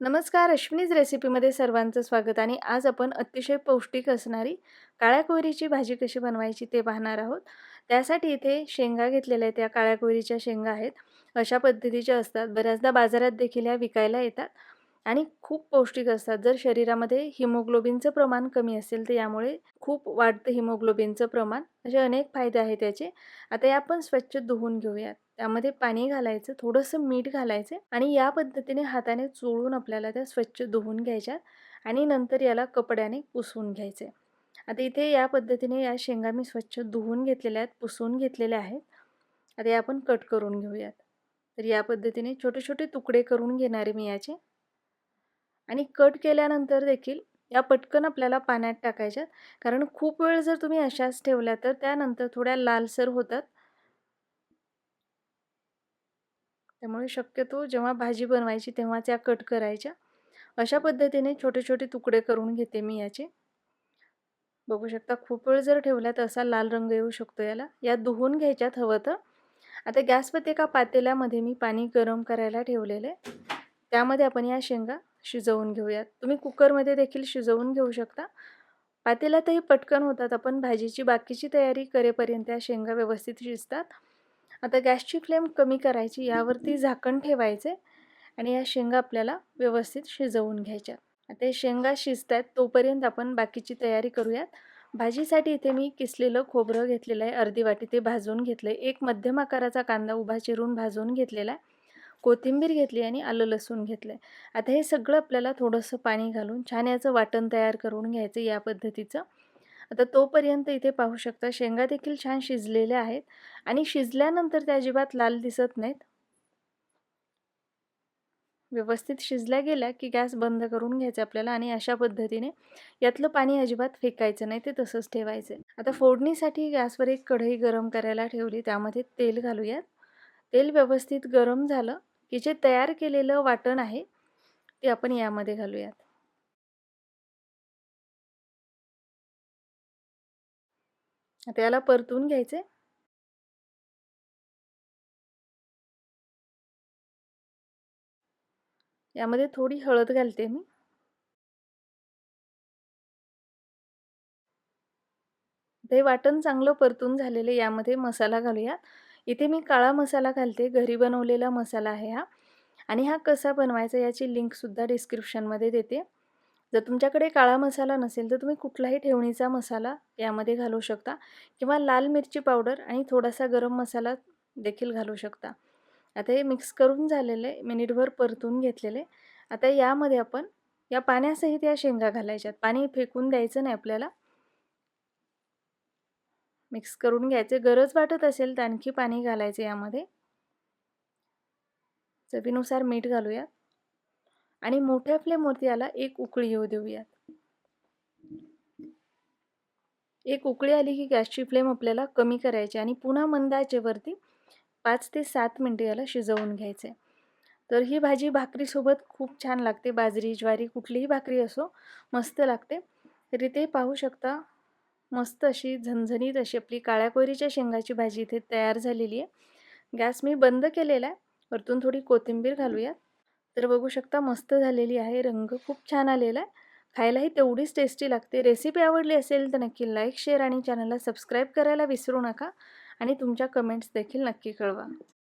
नमस्कार अश्विनीज रेसिपीमध्ये सर्वांचं स्वागत आणि आज आपण अतिशय पौष्टिक असणारी काळ्या कोहरीची भाजी कशी बनवायची ते पाहणार आहोत. त्यासाठी इथे शेंगा घेतलेल्या आहेत त्या काळ्या कोहरीच्या शेंगा आहेत. अशा पद्धतीच्या असतात. बऱ्याचदा बाजारात देखील ह्या विकायला येतात. आणि खूप पौष्टिक असतात. जर शरीरामध्ये हिमोग्लोबिनचं प्रमाण कमी असेल तर यामुळे खूप वाढतं हिमोग्लोबिनचं प्रमाण. असे अनेक फायदे आहेत त्याचे आता या आपण स्वच्छ धुवून घेऊयात. त्यामध्ये पाणी घालायचं थोडंसं मीठ घालायचं आणि या पद्धतीने हाताने चोळून आपल्याला त्या स्वच्छ धुवून घ्यायच्या आणि नंतर याला कपड्याने पुसून घ्यायचे. आता इथे या पद्धतीने या शेंगा मी स्वच्छ धुवून घेतलेल्या आहेत पुसून घेतलेल्या आहेत. आता या आपण कट करून घेऊयात. तर या पद्धतीने छोटे छोटे तुकडे करून घेणारे मी याचे. आणि कट केल्यानंतर देखील या पटकन आपल्याला पाण्यात टाकायच्यात. कारण खूप वेळ जर तुम्ही अशाच ठेवल्या तर त्यानंतर थोड्या लालसर होतात. त्यामुळे शक्यतो जेव्हा भाजी बनवायची तेव्हाच या कट करायच्या. अशा पद्धतीने छोटे छोटे तुकडे करून घेते मी याचे. बघू शकता खूप वेळ जर ठेवला तर असा लाल रंग येऊ शकतो याला. या धुवून घ्यायच्यात हवं तर. आता गॅसवरती एका पातेल्यामध्ये मी पाणी गरम करायला ठेवलेलं आहे. त्यामध्ये आपण या शेंगा शिजवून घेऊयात. तुम्ही कुकरमध्ये देखील शिजवून घेऊ शकता. पातेल्यातही पटकन होतात. आपण भाजीची बाकीची तयारी करेपर्यंत या शेंगा व्यवस्थित शिजतात. आता गॅसची फ्लेम कमी करायची. यावरती झाकण ठेवायचे आणि या शेंगा आपल्याला व्यवस्थित शिजवून घ्यायच्या. आता हे शेंगा शिजत आहेत तोपर्यंत आपण बाकीची तयारी करूयात. भाजीसाठी इथे मी किसलेलं खोबरं घेतलेलं आहे. अर्धी वाटी ते भाजून घेतलं आहे एक मध्यम आकाराचा कांदा उभा चिरून भाजून घेतलेला आहे. कोथिंबीर घेतली आणि आलं लसूण घेतलं. आहे आता हे सगळं आपल्याला थोडंसं पाणी घालून छान याचं वाटण तयार करून घ्यायचं या पद्धतीचं. आता तोपर्यंत इथे पाहू शकता शेंगा देखील छान शिजलेल्या आहेत आणि शिजल्यानंतर त्या अजिबात लाल दिसत नाहीत. व्यवस्थित शिजल्या गेल्या की गॅस बंद करून घ्यायचा आपल्याला आणि अशा पद्धतीने यातलं पाणी अजिबात फेकायचं नाही ते तसंच ठेवायचं. आता फोडणीसाठी गॅसवर एक कढई गरम करायला ठेवली त्यामध्ये तेल घालूयात. तेल व्यवस्थित गरम झालं की जे तयार केलेलं वाटण आहे ते आपण यामध्ये घालूयात. आता याला परतून घ्यायचे. यामध्ये थोडी हळद घालते मी. ते वाटण चांगलं परतून झालेले यामध्ये मसाला घालूया इथे मी काळा मसाला घालते घरी बनवलेला मसाला आहे हा. आणि हा कसा बनवायचा याची लिंकसुद्धा डिस्क्रिप्शनमध्ये देते. जर तुमच्याकडे काळा मसाला नसेल तर तुम्ही कुठलाही ठेवणीचा मसाला यामध्ये घालू शकता किंवा लाल मिरची पावडर आणि थोडासा गरम मसाला देखील घालू शकता. आता हे मिक्स करून झालेले मिनिटभर परतून घेतलेले. आता यामध्ये आपण या पाण्यासहित या शेंगा घालायच्यात. पाणी फेकून द्यायचं नाही आपल्याला. मिक्स करून घ्यायचे. गरज वाटत असेल तर आणखी पाणी घालायचे यामध्ये. चवीनुसार मीठ घालूयात. आणि मोठ्या फ्लेमवरती याला एक उकळी येऊ देऊयात. एक उकळी आली की गॅसची फ्लेम आपल्याला कमी करायची आणि पुन्हा मंद आचेवरती पाच ते सात मिनटं याला शिजवून घ्यायचे. तर ही भाजी भाकरीसोबत खूप छान लागते. बाजरी ज्वारी कुठलीही भाकरी असो मस्त लागते. तरी ते पाहू शकता मस्त अशी झणझणीत अशी आपली काळ्या कोयरीच्या शेंगाची भाजी इथे तयार झालेली आहे. गॅस मी बंद केलेला आहे. वरतून थोडी कोथिंबीर घालूयात तर बघू शकता मस्त झालेली आहे. रंग खूप छान आलेला आहे. खायलाही तेवढीच टेस्टी लागते. रेसिपी आवडली असेल तर नक्की लाईक शेअर आणि चॅनलला सबस्क्राईब करायला विसरू नका. आणि तुमच्या कमेंट्स देखील नक्की कळवा.